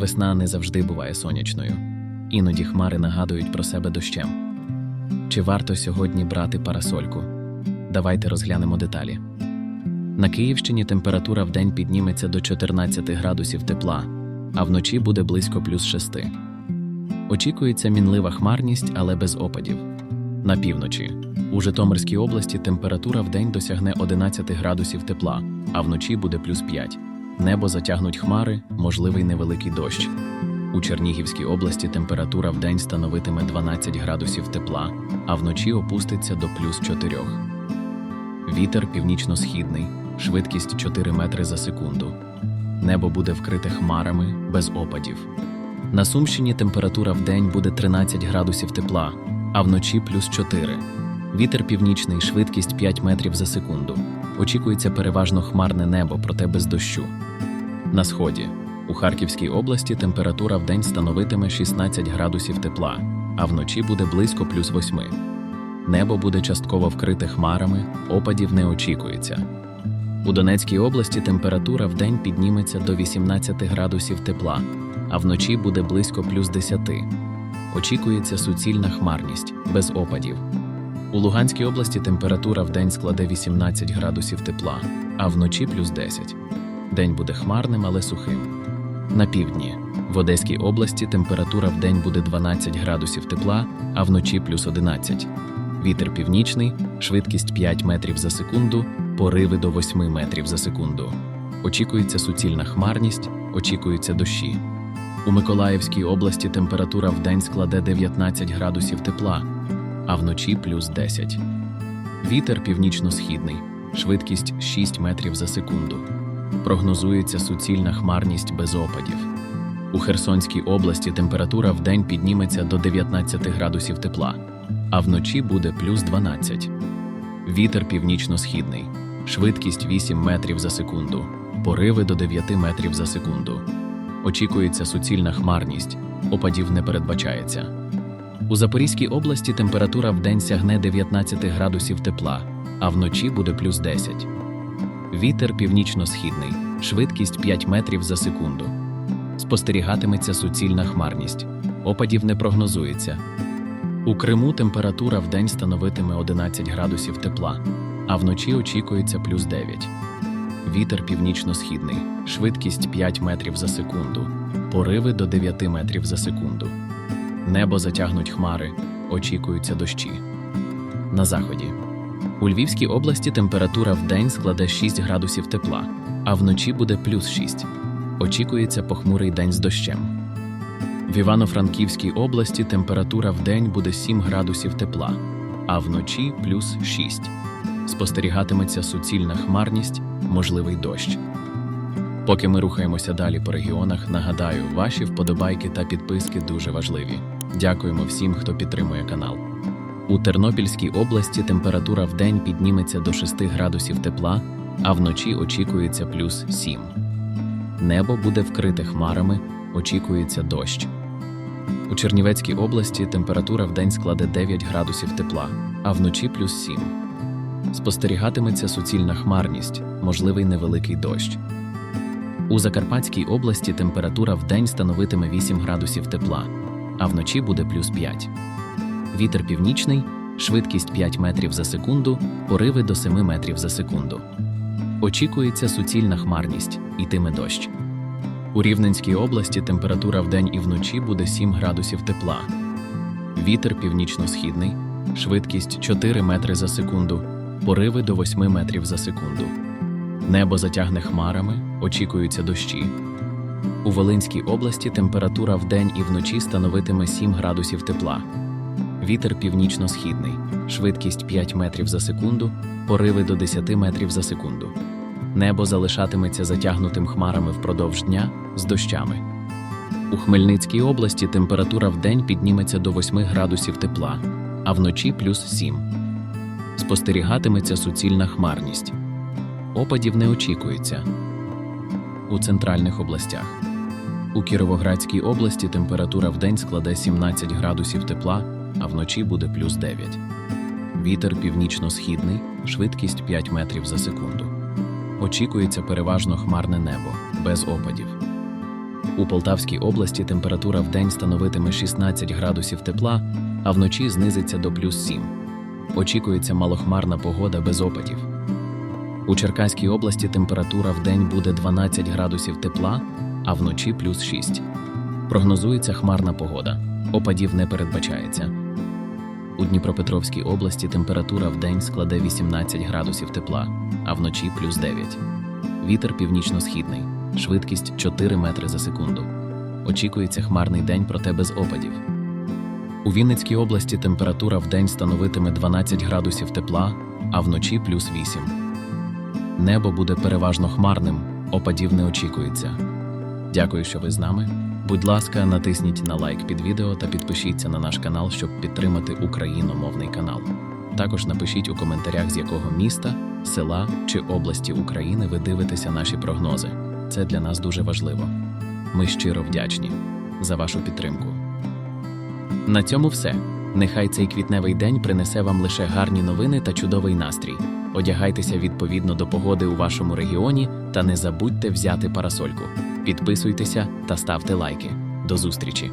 Весна не завжди буває сонячною. Іноді хмари нагадують про себе дощем. Чи варто сьогодні брати парасольку? Давайте розглянемо деталі. На Київщині температура вдень підніметься до 14 градусів тепла, а вночі буде близько плюс 6. Очікується мінлива хмарність, але без опадів. На півночі. У Житомирській області температура вдень досягне 11 градусів тепла, а вночі буде плюс 5. Небо затягнуть хмари, можливий невеликий дощ. У Чернігівській області температура вдень становитиме 12 градусів тепла, а вночі опуститься до плюс 4. Вітер північно-східний, швидкість 4 метри за секунду. Небо буде вкрите хмарами без опадів. На Сумщині температура вдень буде 13 градусів тепла, а вночі плюс 4. Вітер північний, швидкість 5 метрів за секунду. Очікується переважно хмарне небо, проте без дощу. На сході. У Харківській області температура вдень становитиме 16 градусів тепла, а вночі буде близько плюс 8. Небо буде частково вкрите хмарами, опадів не очікується. У Донецькій області температура вдень підніметься до 18 градусів тепла, а вночі буде близько плюс 10. Очікується суцільна хмарність, без опадів. У Луганській області температура вдень складе 18 градусів тепла, а вночі плюс 10. День буде хмарним, але сухим. На півдні. В Одеській області температура вдень буде 12 градусів тепла, а вночі плюс 11. Вітер північний, швидкість 5 метрів за секунду, пориви до 8 метрів за секунду. Очікується суцільна хмарність, очікуються дощі. У Миколаївській області температура вдень складе 19 градусів тепла, а вночі плюс 10. Вітер північно-східний, швидкість 6 метрів за секунду. Прогнозується суцільна хмарність без опадів. У Херсонській області температура вдень підніметься до 19 градусів тепла, а вночі буде плюс 12. Вітер північно-східний, швидкість 8 метрів за секунду, пориви до 9 метрів за секунду. Очікується суцільна хмарність, опадів не передбачається. У Запорізькій області температура вдень сягне 19 градусів тепла, а вночі буде плюс 10. Вітер північно-східний, швидкість 5 метрів за секунду. Спостерігатиметься суцільна хмарність. Опадів не прогнозується. У Криму температура вдень становитиме 11 градусів тепла, а вночі очікується плюс 9. Вітер північно-східний, швидкість 5 метрів за секунду, пориви до 9 метрів за секунду. Небо затягнуть хмари, очікуються дощі. На заході. У Львівській області температура вдень складе 6 градусів тепла, а вночі буде плюс 6. Очікується похмурий день з дощем. В Івано-Франківській області температура вдень буде 7 градусів тепла, а вночі плюс 6. Спостерігатиметься суцільна хмарність, можливий дощ. Поки ми рухаємося далі по регіонах, нагадаю, ваші вподобайки та підписки дуже важливі. Дякуємо всім, хто підтримує канал. У Тернопільській області температура вдень підніметься до 6 градусів тепла, а вночі очікується плюс 7. Небо буде вкрите хмарами, очікується дощ. У Чернівецькій області температура вдень складе 9 градусів тепла, а вночі плюс 7. Спостерігатиметься суцільна хмарність, можливий невеликий дощ. У Закарпатській області температура вдень становитиме 8 градусів тепла, а вночі буде плюс 5. Вітер північний, швидкість 5 метрів за секунду, пориви до 7 метрів за секунду. Очікується суцільна хмарність, йтиме дощ. У Рівненській області температура вдень і вночі буде 7 градусів тепла. Вітер північно-східний, швидкість 4 метри за секунду, пориви до 8 метрів за секунду. Небо затягне хмарами, очікуються дощі. У Волинській області температура вдень і вночі становитиме 7 градусів тепла. Вітер північно-східний, швидкість 5 метрів за секунду, пориви до 10 метрів за секунду. Небо залишатиметься затягнутим хмарами впродовж дня з дощами. У Хмельницькій області температура вдень підніметься до 8 градусів тепла, а вночі плюс 7. Спостерігатиметься суцільна хмарність. Опадів не очікується. У центральних областях. У Кіровоградській області температура вдень складе 17 градусів тепла, а вночі буде плюс 9. Вітер північно-східний, швидкість 5 метрів за секунду. Очікується переважно хмарне небо, без опадів. У Полтавській області температура в день становитиме 16 градусів тепла, а вночі знизиться до плюс 7. Очікується малохмарна погода без опадів. У Черкаській області температура в день буде 12 градусів тепла, а вночі плюс 6. Прогнозується хмарна погода. Опадів не передбачається. У Дніпропетровській області температура в день складе 18 градусів тепла, а вночі плюс 9. Вітер північно-східний, швидкість 4 метри за секунду. Очікується хмарний день, проте без опадів. У Вінницькій області температура в день становитиме 12 градусів тепла, а вночі плюс 8. Небо буде переважно хмарним, опадів не очікується. Дякую, що ви з нами. Будь ласка, натисніть на лайк під відео та підпишіться на наш канал, щоб підтримати україномовний канал. Також напишіть у коментарях, з якого міста, села чи області України ви дивитеся наші прогнози. Це для нас дуже важливо. Ми щиро вдячні за вашу підтримку. На цьому все. Нехай цей квітневий день принесе вам лише гарні новини та чудовий настрій. Одягайтеся відповідно до погоди у вашому регіоні та не забудьте взяти парасольку. Підписуйтеся та ставте лайки. До зустрічі!